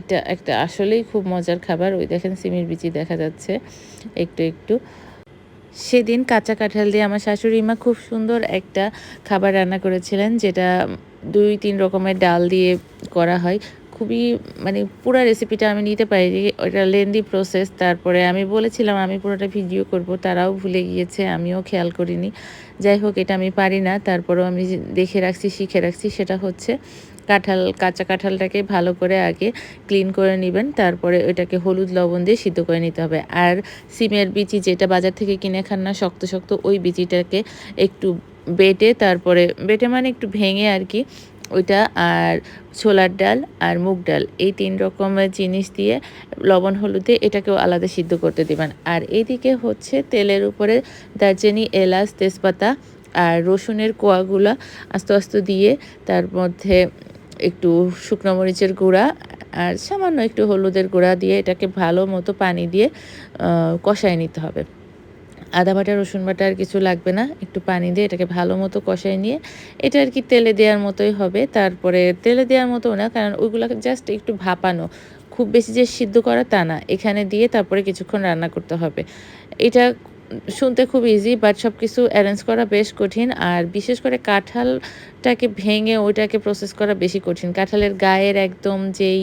এটা একটা আসলেই খুব মজার খাবার। ওই দেখেন সিমের বিচি দেখা যাচ্ছে একটু একটু। সেদিন কাঁচা কাঁঠাল দিয়ে আমার শাশুড়ি মা খুব সুন্দর একটা খাবার রান্না করেছিলেন, যেটা দুই তিন রকমের ডাল দিয়ে করা হয়। খুবই মানে পুরো রেসিপিটা আমি নিতে পারিনি। ওটা লেন্দি প্রসেস তারপরে আমি বলেছিলাম, আমি পুরোটা ভিডিও করব। তারাও ভুলে গিয়েছে, আমিও খেয়াল করিনি। যাই হোক, এটা আমি পারি না। তারপরেও আমি দেখে রাখছি, শিখে রাখছি, সেটা হচ্ছে কাঁঠাল, কাঁচা কাঁঠালটাকে ভালো করে আগে ক্লিন করে নেবেন। তারপরে ওইটাকে হলুদ লবণ দিয়ে সিদ্ধ করে নিতে হবে। আর সিমের বিচি যেটা বাজার থেকে কিনে খান না, শক্ত শক্ত ওই বিচিটাকে একটু বেটে, তারপরে, বেটে মানে একটু ভেঙে আর কি ওইটা আর ছোলার ডাল আর মুগ ডাল। এই তিন রকমের জিনিস দিয়ে লবণ, হলুদে এটাকেও আলাদা সিদ্ধ করতে দিবেন। আর এইদিকে হচ্ছে তেলের উপরে দারচিনি, এলাচ, তেজপাতা আর রসুনের কোয়াগুলা আস্তে আস্তে দিয়ে তার মধ্যে একটু শুকনো মরিচের গুঁড়া আর সামান্য একটু হলুদের গুঁড়া দিয়ে এটাকে ভালো মতো পানি দিয়ে কষায় নিতে হবে। আদা বাটা, রসুন বাটা আর কিছু লাগবে না। একটু পানি দিয়ে এটাকে ভালো মতো কষাই নিয়ে এটা আর কি তেলে দেওয়ার মতোই হবে। তারপরে তেলে দেওয়ার মতো না, কারণ ওইগুলোকে জাস্ট একটু ভাপানো। খুব বেশি যে সিদ্ধ করা তা না। এখানে দিয়ে তারপরে কিছুক্ষণ রান্না করতে হবে। এটা শুনতে খুব ইজি বাট সব কিছু অ্যারেঞ্জ করা বেশ কঠিন। আর বিশেষ করে কাঁঠালটাকে ভেঙে ওইটাকে প্রসেস করা বেশি কঠিন। কাঁঠালের গায়ের একদম যেই,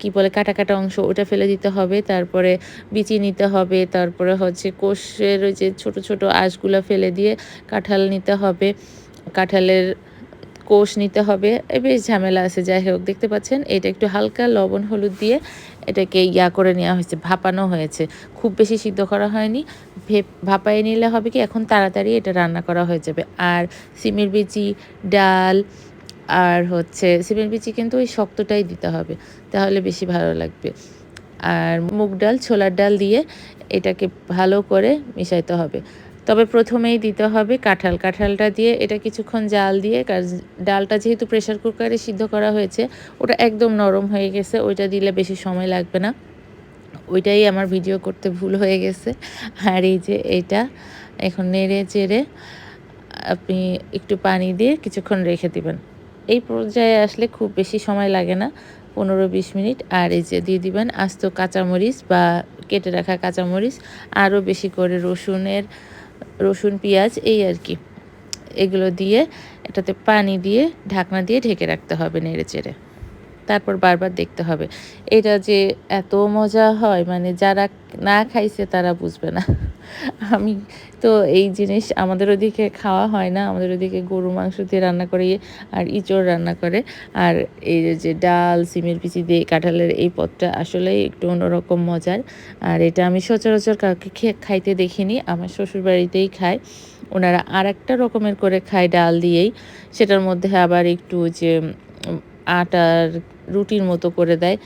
কি বলে কাটা কাটা অংশ, ওটা ফেলে দিতে হবে। তারপরে বিচি নিতে হবে। তারপরে হচ্ছে কোষের ওই যে ছোট ছোট আঁশগুলো ফেলে দিয়ে কাঁঠাল নিতে হবে। কাঁঠালের কোষ নিতে হবে। বেশ ঝামেলা আছে। যাই হোক, দেখতে পাচ্ছেন, এটা একটু হালকা লবণ হলুদ দিয়ে এটাকে ইয়া করে নেওয়া হয়েছে, ভাপানো হয়েছে। খুব বেশি সিদ্ধ করা হয়নি। ভাপাই নিলে হবে কি, এখন তাড়াতাড়ি এটা রান্না করা হয়ে যাবে। আর সিমের বিচি, ডাল, আর হচ্ছে সিমের বিচি কিন্তু ওই শক্তটাই দিতে হবে, তাহলে বেশি ভালো লাগবে। আর মুগ ডাল, ছোলার ডাল দিয়ে এটাকে ভালো করে মিশাইতে হবে। তবে প্রথমেই দিতে হবে কাঁঠাল। কাঁঠালটা দিয়ে এটা কিছুক্ষণ জাল দিয়ে ডালটা যেহেতু প্রেশার কুকারে সিদ্ধ করা হয়েছে, ওটা একদম নরম হয়ে গেছে, ওইটা দিলে বেশি সময় লাগবে না। ওইটাই আমার ভিডিও করতে ভুল হয়ে গেছে। আর এই যে এটা, এখন নেড়ে চেড়ে আপনি একটু পানি দিয়ে কিছুক্ষণ রেখে দিবেন। এই পর্যায়ে আসলে খুব বেশি সময় লাগে না, পনেরো বিশ মিনিট। আর এই যে দিয়ে দিবেন আস্ত কাঁচামরিচ বা কেটে রাখা কাঁচামরিচ, আরও বেশি করে রসুনের রসুন, পেঁয়াজ, এই আর কি। এগুলো দিয়ে এটাতে পানি দিয়ে ঢাকনা দিয়ে ঢেকে রাখতে হবে নেড়ে চেড়ে। তারপর বারবার দেখতে হবে। এটা যে এত মজা হয় মানে যারা না খাইছে তারা বুঝবে না। আমি তো এই জিনিস আমাদের ওদিকে খাওয়া হয় না, আমাদের ওদিকে গরু মাংস দিয়ে রান্না করে, আর ইঁচড় রান্না করে। আর এই যে ডাল, সিমের পিচি দিয়ে কাঁঠালের এই পদটা আসলেই একটু অন্যরকম মজার। আর এটা আমি সচরাচর কাউকে খাইতে দেখিনি, আমার শ্বশুরবাড়িতেই খায়। ওনারা আর একটা রকমের করে খায় ডাল দিয়েই। সেটার মধ্যে আবার একটু যে আটার রুটির মতো করে দেয়।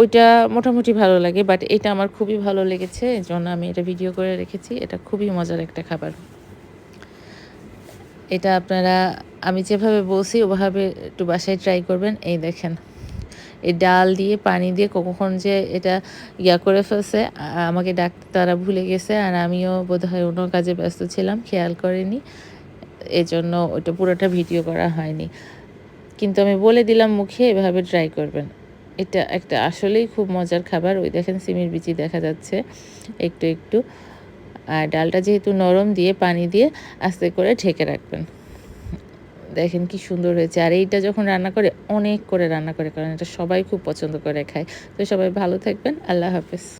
ওইটা মোটামুটি ভালো লাগে বাট এটা আমার খুবই ভালো লেগেছে জন্য আমি এটা ভিডিও করে রেখেছি। এটা খুবই মজার একটা খাবার। এটা আপনারা, আমি যেভাবে বলছি, ওভাবে একটু বাসায় ট্রাই করবেন। এই দেখেন, এই ডাল দিয়ে, পানি দিয়ে কখন যে এটা ইয়া করে ফেলছে আমাকে ডাকতে তারা ভুলে গেছে আর আমিও বোধহয় অন্য কাজে ব্যস্ত ছিলাম, খেয়াল করিনি। এজন্য ওইটা পুরোটা ভিডিও করা হয়নি। কিন্তু আমি বলে দিলাম মুখে, এভাবে ট্রাই করবেন। এটা একটা আসলেই খুব মজার খাবার। ওই দেখেন সিমির বিচি দেখা যাচ্ছে একটু একটু। আর ডালটা যেহেতু নরম দিয়ে, পানি দিয়ে আস্তে করে ঢেকে রাখবেন। দেখেন কি সুন্দর হয়েছে। আর এইটা যখন রান্না করে, অনেক করে রান্না করে, কারণ এটা সবাই খুব পছন্দ করে খায়। তো সবাই ভালো থাকবেন। আল্লাহ হাফেজ।